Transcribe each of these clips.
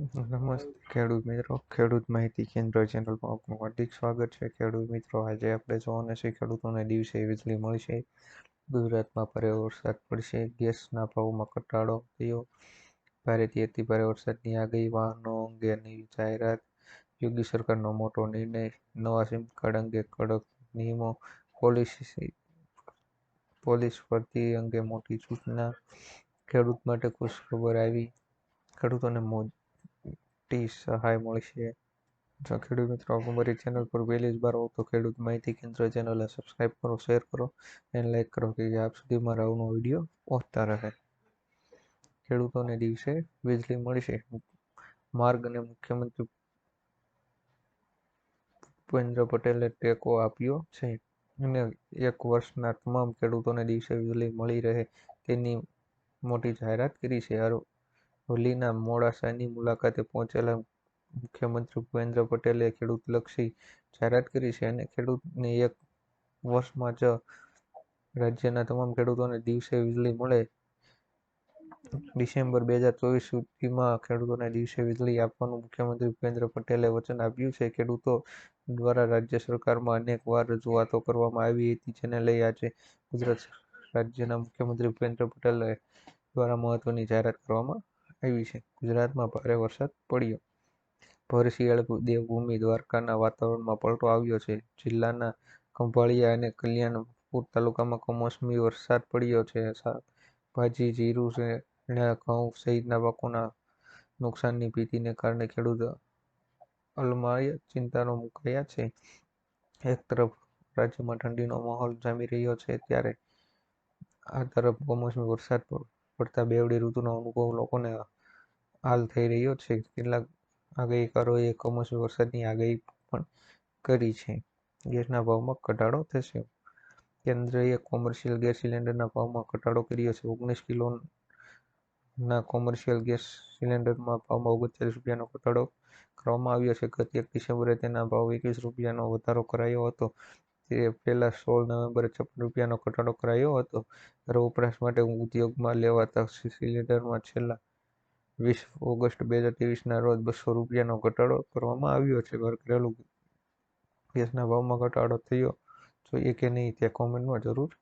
નમસ્તે ખેડૂત મિત્રો. ખેડૂત માહિતી કેન્દ્ર ચેનલમાં આપનું હાર્દિક સ્વાગત છે. ખેડૂત મિત્રો, આજે આપણે જોવાના છે ખેડૂતોને દિવસે વીજળી મળશે. ગુજરાતમાં ભારે વરસાદ પડશે. ગેસના ભાવમાં ઘટાડો થયો. ભારેથી અતિ ભારે વરસાદની આગાહી વાહનો અંગેની જાહેરાત. યોગી સરકારનો મોટો નિર્ણય. નવા સિમ કાર્ડ અંગે કડક નિયમો. પોલીસ પોલીસ ભરતી અંગે મોટી સૂચના. ખેડૂત માટે ખુશખબર આવી. ખેડૂતોને મોટી સહાય મળશે. જો ખેડૂત મિત્રો અમારી ચેનલ પર પહેલી જ બાર હો તો ખેડૂત માહિતી કેન્દ્ર ચેનલને સબસ્ક્રાઈબ કરો શેર કરો અને લાઈક કરો કે આપ સુધી મારા આવનો વીડિયો પહોંચતા રહે. ખેડૂતોને દિવસે વીજળી મળશે. માર્ગ અને મુખ્યમંત્રી ભૂપેન્દ્ર પટેલે ટેકો આપ્યો છે અને એક વર્ષના તમામ ખેડૂતોને દિવસે વીજળી મળી રહે તેની મોટી જાહેરાત કરી છે. અરવલ્લીના મોડાસાની મુલાકાતે પહોંચેલા મુખ્યમંત્રી ભૂપેન્દ્ર પટેલે ખેડૂતલક્ષી જાહેરાત કરી છે અને ખેડૂતને એક વર્ષમાં જ રાજ્યના તમામ ખેડૂતોને દિવસે વીજળી મળે. ડિસેમ્બર બે હજાર ચોવીસ સુધીમાં ખેડૂતોને દિવસે વીજળી આપવાનું મુખ્યમંત્રી ભૂપેન્દ્ર પટેલે વચન આપ્યું છે. ખેડૂતો દ્વારા રાજ્ય સરકારમાં અનેક વાર રજૂઆતો કરવામાં આવી હતી, જેને લઈ આજે ગુજરાત રાજ્યના મુખ્યમંત્રી ભૂપેન્દ્ર પટેલે દ્વારા મહત્વની જાહેરાત કરવામાં આવી છે. ગુજરાતમાં ભારે વરસાદ પડ્યો. ભર શિયાળ દેવભૂમિ દ્વારકાના વાતાવરણમાં પલટો આવ્યો છે. જિલ્લાના ખંભાળિયા અને કલ્યાણપુર તાલુકામાં કમોસમી વરસાદ પડ્યો છે. શાકભાજી જીરું શેરડા ઘઉં સહિતના પાકોના નુકસાનની ભીતિને કારણે ખેડૂતો અલમાય ચિંતાનો મુકાયા છે. એક તરફ રાજ્યમાં ઠંડીનો માહોલ જામી રહ્યો છે, ત્યારે આ તરફ કમોસમી વરસાદ પડતા બેવડી ઋતુનો અનુભવ લોકોને હાલ થઈ રહ્યો છે. કેટલાક આગાહીકારોએ કમોસમી વરસાદની આગાહી પણ કરી છે. ગેસના ભાવમાં ઘટાડો થશે. કેન્દ્રએ કોમર્શિયલ ગેસ સિલિન્ડરના ભાવમાં ઘટાડો કર્યો છે. ઓગણીસ કિલોના કોમર્શિયલ ગેસ સિલિન્ડરમાં ભાવમાં ઓગણચાલીસ રૂપિયાનો ઘટાડો કરવામાં આવ્યો છે. ગત એક ડિસેમ્બરે તેના ભાવ એકવીસ રૂપિયાનો વધારો કરાયો હતો. તે પહેલા સોળ નવેમ્બરે છપ્પન રૂપિયાનો ઘટાડો કરાયો હતો. ઘર વપરાશ માટે ઉદ્યોગમાં લેવાતા સિલિન્ડરમાં છેલ્લા વીસ ઓગસ્ટ બે હજાર ત્રેવીસના રોજ બસો રૂપિયાનો ઘટાડો કરવામાં આવ્યો છે. ઘરેલું ગેસના ભાવમાં ઘટાડો થયો. જોઈએ કે નહીં તે કોમેન્ટમાં જરૂર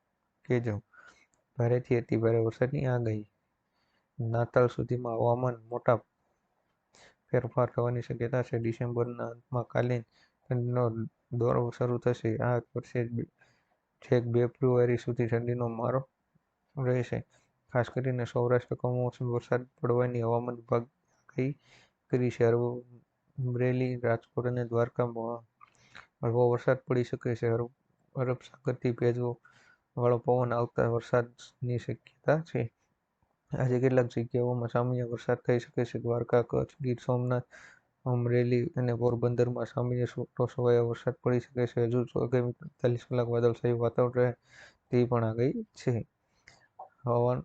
કહેજો. ભારેથી અતિ ભારે વરસાદની આગાહી. નાતાલ સુધીમાં હવામાન મોટા ફેરફાર થવાની શક્યતા છે. ડિસેમ્બરના અંતમાં કાલીન ઠંડીનો દોર શરૂ થશે. આ વર્ષે છેક બે ફેબ્રુઆરી સુધી ઠંડીનો મારો રહેશે. ખાસ કરીને સૌરાષ્ટ્ર કમોસમી વરસાદ પડવાની હવામાન વિભાગ આગાહી કરી છે? અમરેલી, રાજકોટ અને દ્વારકામાં હળવો વરસાદ પડી શકે છે. અરબ સાગરથી ભેજવો વાળો પવન આવતા વરસાદની શક્યતા છે. આજે કેટલાક જગ્યાઓમાં સામાન્ય વરસાદ થઈ શકે છે. દ્વારકા, કચ્છ, ગીર સોમનાથ અમરેલી અને પોરબંદરમાં સામાન્ય છૂટોછવાયો વરસાદ પડી શકે છે. હજુ આગામી અડતાલીસ કલાક વાદળછાયું વાતાવરણ રહે તેવી પણ આગાહી છે. હવાન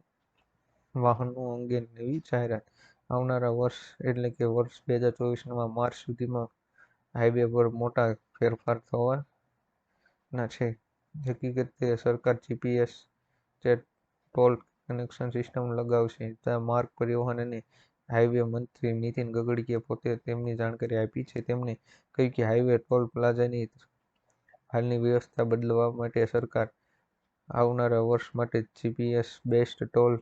વાહનો અંગે નવી જાહેરાત. આવનારા વર્ષ એટલે કે વર્ષ બે હજાર ચોવીસમાં માર્ચ સુધીમાં હાઈવે પર મોટા ફેરફાર થવાના છે. હકીકતે સરકાર જીપીએસ જે ટોલ કનેક્શન સિસ્ટમ લગાવશે. ત્યાં માર્ગ પરિવહન અને હાઈવે મંત્રી નીતિન ગડકરીએ પોતે તેમની જાણકારી આપી છે. તેમણે કહ્યું કે હાઈવે ટોલ પ્લાઝાની હાલની વ્યવસ્થા બદલવા માટે સરકાર આવનારા વર્ષ માટે GPS based toll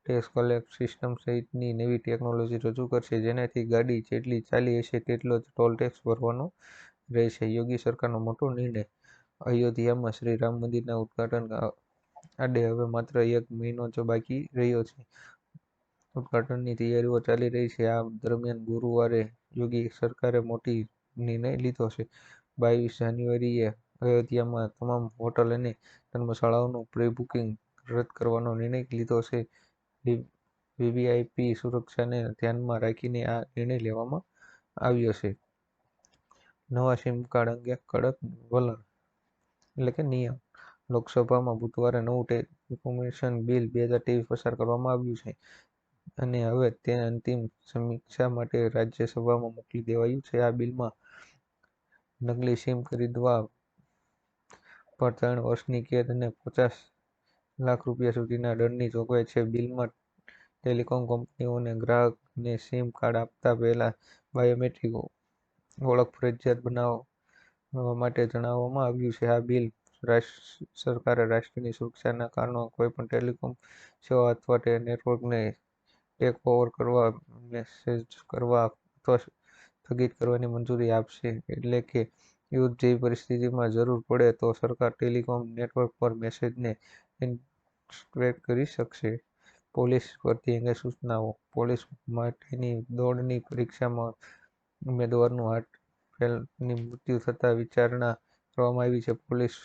tax collect system સહિતની નવી ટેકનોલોજી રજૂ કરશે. જેનાથી ગાડી જેટલી ચાલી હશે તેટલો જ ટોલ ટેક્સ ભરવાનો રહેશે. યોગી સરકારનો મોટો નિર્ણય અયોધ્યામાં શ્રી રામ મંદિરના ઉદ્ઘાટન આડે હવે માત્ર એક મહિનો જ બાકી રહ્યો છે. ઉદ્ઘાટનની તૈયારીઓ ચાલી રહી છે. આ દરમિયાન ગુરુવારે યોગી સરકારે મોટી નિર્ણય લીધો છે. બાવીસ જાન્યુઆરીએ અયોધ્યામાં તમામ હોટલ અને ધર્મશાળાઓનું પ્રી બુકિંગ રદ કરવાનો નિર્ણય લીધો છે. વીવીઆઈપી સુરક્ષાને ધ્યાનમાં રાખીને આ નિર્ણય લેવામાં આવ્યો છે. નવા સિમ કાર્ડ અંગે કડક વલણ, એટલે કે નિયમ. લોકસભામાં બુધવારે નવું ટેલિકોમ્યુનિકેશન બિલ બે હજાર ત્રેવીસ પસાર કરવામાં આવ્યું છે. અને હવે તેને અંતિમ સમીક્ષા માટે રાજ્યસભામાં મોકલી દેવાયું છે. આ બિલમાં નકલી સિમ ખરીદવા પર ત્રણ વર્ષની કેદ અને પચાસ લાખ રૂપિયા સુધીના દંડની જોગવાઈ છે. બિલમાં ટેલિકોમ કંપનીઓને ગ્રાહકને સિમ કાર્ડ આપતા પહેલા બાયોમેટ્રિક ઓળખ ફરજિયાત બનાવવા માટે જણાવવામાં આવ્યું છે. આ બિલ સરકારે રાષ્ટ્રની સુરક્ષાના કારણો કોઈપણ ટેલિકોમ સેવા અથવા નેટવર્કને ટેક ઓવર કરવા મેસેજ કરવા અથવા સ્થગિત કરવાની મંજૂરી આપશે. એટલે કે યુદ્ધ જેવી પરિસ્થિતિમાં જરૂર પડે તો સરકાર ટેલિકોમ નેટવર્ક પર મેસેજને ઇન્સ્ટ્રેટ કરી શકશે. પોલીસ પરથી અંગે સૂચનાઓ. પોલીસ માટેની દોડની પરીક્ષામાં ઉમેદવારનું હાર્ટ ફેલની મૃત્યુ થતાં વિચારણા કરવામાં આવી છે. પોલીસ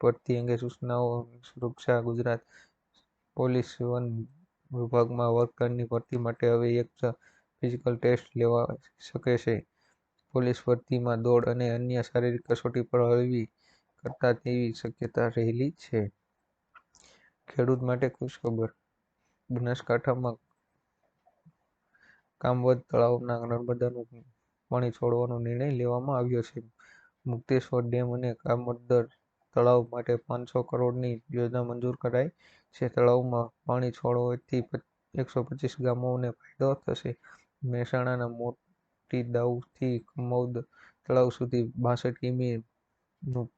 ભરતી અંગે સૂચનાઓ, સુરક્ષા, ગુજરાત પોલીસ વન વિભાગમાં વર્કરની ભરતી માટે હવે એક ફિઝિકલ ટેસ્ટ લેવા શકે છે. પોલીસ ભરતીમાં દોડ અને અન્ય શારીરિક કસોટી પણ હળવી કરતા તેવી શક્યતા રહેલી છે. ખેડૂત માટે ખુશખબર. બનાસકાંઠામાં કામવદ તળાવના નર્મદાનું પાણી છોડવાનો નિર્ણય લેવામાં આવ્યો છે. મુક્તેશ્વર ડેમ અને કામદર તળાવ માટે પાંચસો કરોડની યોજના મંજૂર કરાઈ છે. તળાવમાં પાણી છોડવાથી એકસો પચીસ ગામોને ફાયદો થશે. મહેસાણાના મોટીદાઉથી કામોદ તળાવ સુધી બાસઠ કિમીનું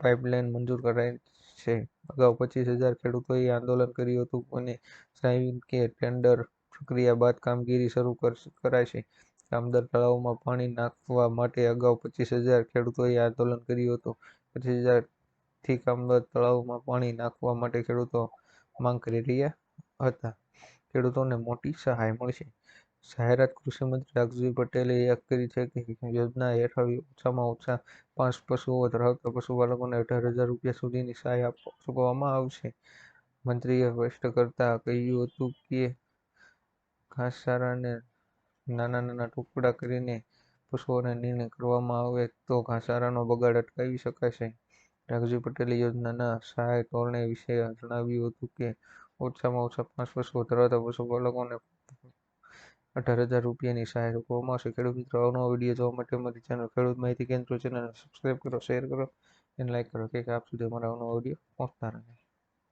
પાઇપલાઇન મંજૂર કરાઈ છે. અગાઉ પચીસ હજાર ખેડૂતોએ આંદોલન કર્યું હતું અને જણાવ્યું કે ટેન્ડર પ્રક્રિયા બાદ કામગીરી શરૂ કરાશે કામદર તળાવમાં પાણી નાખવા માટે અગાઉ પચીસ હજાર ખેડૂતોએ આંદોલન કર્યું હતું. પચીસ હજારથી કામદર તળાવમાં પાણી નાખવા માટે ખેડૂતો માંગ કરી રહ્યા હતા. ખેડૂતોને મોટી સહાય મળશે. જાહેરાત કૃષિમંત્રી રાઘુજી પટેલે કરી છે કે યોજના હેઠળ ઓછામાં ઓછા પાંચ પશુઓ ધરાવતા પશુપાલકોને અઢાર હજાર રૂપિયા સુધીની સહાય ચૂકવવામાં આવશે. મંત્રીએ સ્પષ્ટ કરતા કહ્યું હતું કે ઘાસચારાના નાના નાના ટુકડા કરીને પશુઓને નિર્ણય કરવામાં આવે તો ઘાસચારાનો બગાડ અટકાવી શકાશે. રાઘુજી પટેલે યોજનાના સહાય ધોરણે વિશે જણાવ્યું હતું કે, ઓછામાં ઓછા પાંચ પશુઓ ધરાવતા પશુપાલકોને અઢાર હજાર રૂપિયાની સહાય ચૂકવવામાં આવશે. ખેડૂત મિત્રો આવનો વીડિયો જોવા માટે અમારી ચેનલ ખેડૂત માહિતી કેન્દ્ર ચેનલ સબસ્ક્રાઈબ કરો શેર કરો અને લાઈક કરો. કે આપ સુધી અમારા આવનો વીડિયો પહોંચતા રહે.